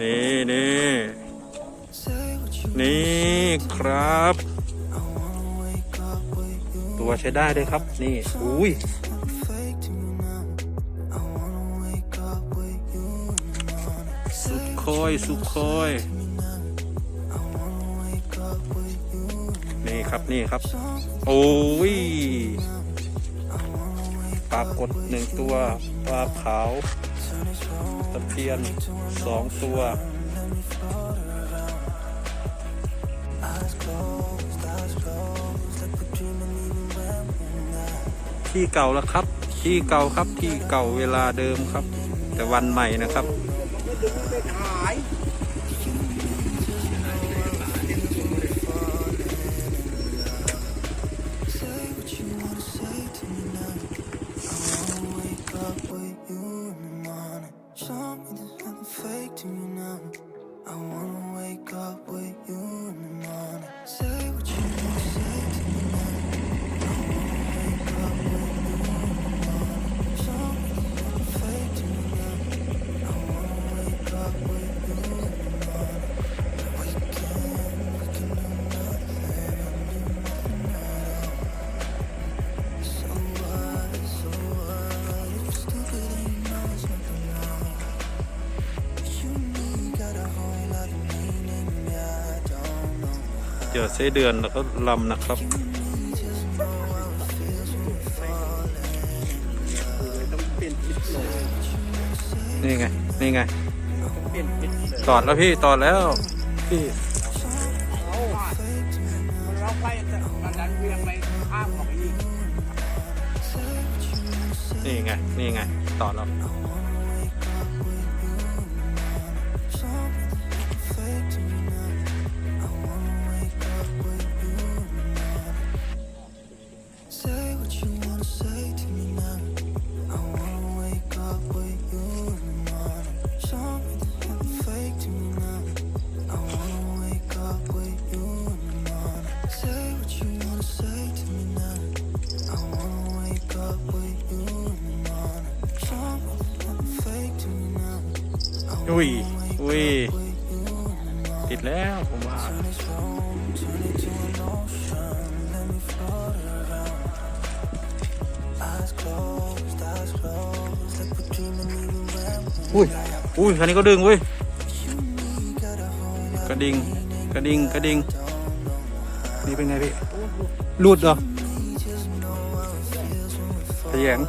นี่นี่นี่ครับ ตัวใช้ได้เลยครับ นี่อุ้ยสุดโคอยสุดโคอย นี่ครับนี่ครับ โอ้ยปลากดหนึ่งตัวปลาขาว ตะเพียนสองตัว ที่เก่าแล้วครับ ที่เก่าครับที่เก่าเวลาเดิมครับ แต่วันใหม่นะครับ fake to me now. I wanna เจอเสเดือนแล้วก็ลำนะครับนี่ไง นี่ไงตอดแล้วพี่ตอดแล้วพี่เราไปแต่ดันเวียงไปข้ามของอีนี่ไง นี่ไงตอดแล้ว อุ้ย wanna wake อุ้ย up with you in the morning. ติดแล้วผมว่า Turn this room, turn it to an ocean. Let me float around. Eyes closed, eyes closed. Like we're dreaming even when we're อุ้ย อุ้ยคันนี้ก็ดึงเว้ย got a whole กระดิ่ง กระดิ่ง กระดิ่ง นี่เป็นไงพี่รูดเหรอขยง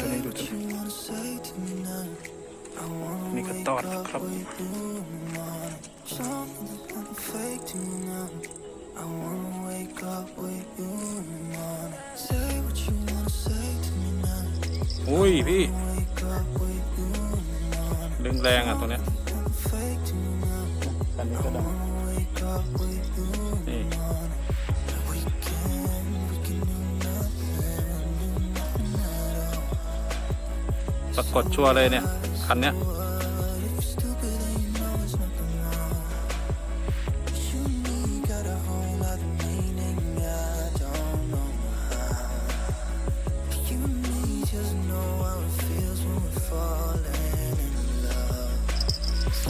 ตัวนี้ดูดนี่ก็ตอดครับ Show me there's nothing fake to me now. I wanna wake up with you in the morning. Say what you wanna say to me now. อุ้ยพี่ Wake up with you in the morning. ดึงแรงอะตัวเนี้ย Nothing fake to me now. คันนี้ก็ดัะกดชัวร์เลยเนี่ย คันเนี้ย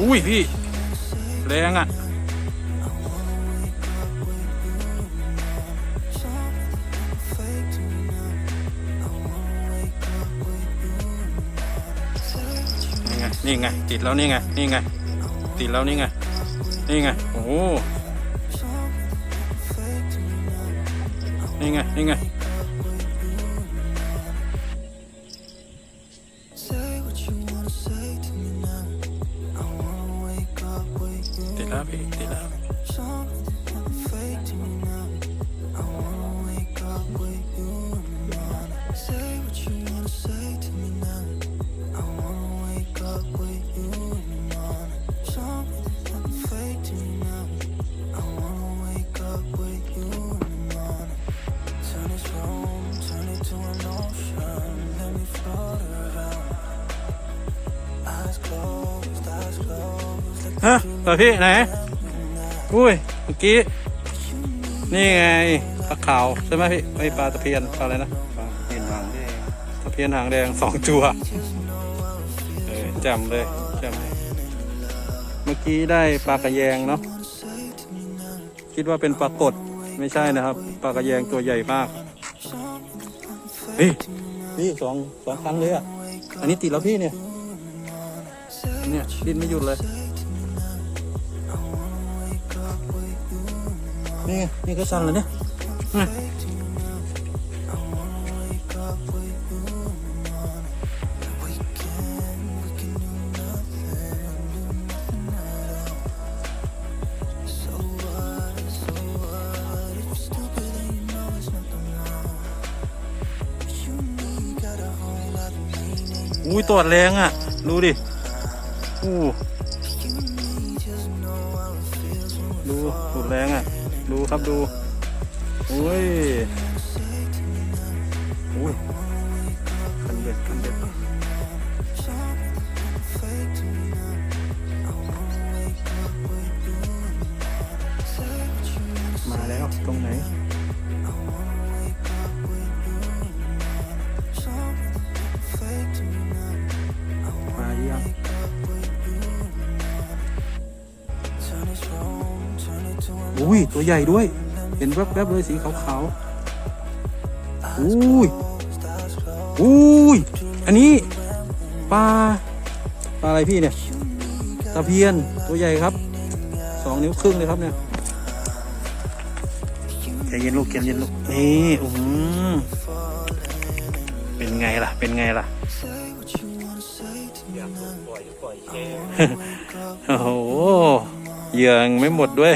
อุ้ยพี่ แรงอะ นี่ไง นี่ไง ติดแล้วนี่ไง นี่ไง ติดแล้วนี่ไง นี่ไง โอ้โห fake to me now. นี่ไง นี่ไง Say what you wanna say to me now. I wanna wake up with you. ติดแล้วพี่ ติดแล้ว ฮะเหรอพี่ไหน อุ้ย เมื่อกี้ นี่ไงปลาขาวใช่ไหมพี่ไม่ปลาตะเพียนปลาอะไรนะเห็นหางแดงตะเพียนหางแดงสองตัวเออแจ่มเลยแจ่มเลยเมื่อกี้ได้ปลากระแยงเนาะคิดว่าเป็นปลากดไม่ใช่นะครับปลากระแยงตัวใหญ่มากเฮ้ยพี่สองสองครั้งเลยอะอันนี้ติดแล้วพี่เนี่ยเนี่ยดิ้นไม่หยุดเลย นี่นี่ก็สั่นเลยเนี่ยอุ้ยตรวจแรงอะ ดูดิ อู้ดูตรวจแรงอะ ดูครับดูอุ้ยอุ้ยคันเด็ดคันเด็ดมาแล้วตรงไหน ยตัวใหญ่ด้วย เห็นแวบๆเลยสีขาวๆอุ้ยอุ้ยอันนี้ปลาปลาอะไรพี่เนี่ยตะเพียนตัวใหญ่ครับสองนิ้วครึ่งเลยครับเนี่ยใจเย็นลูกใจเย็นลูกนี่อืมเป็นไงล่ะ เป็นไงล่ะโอ้โหเหยื่อยังไม่หมดด้วย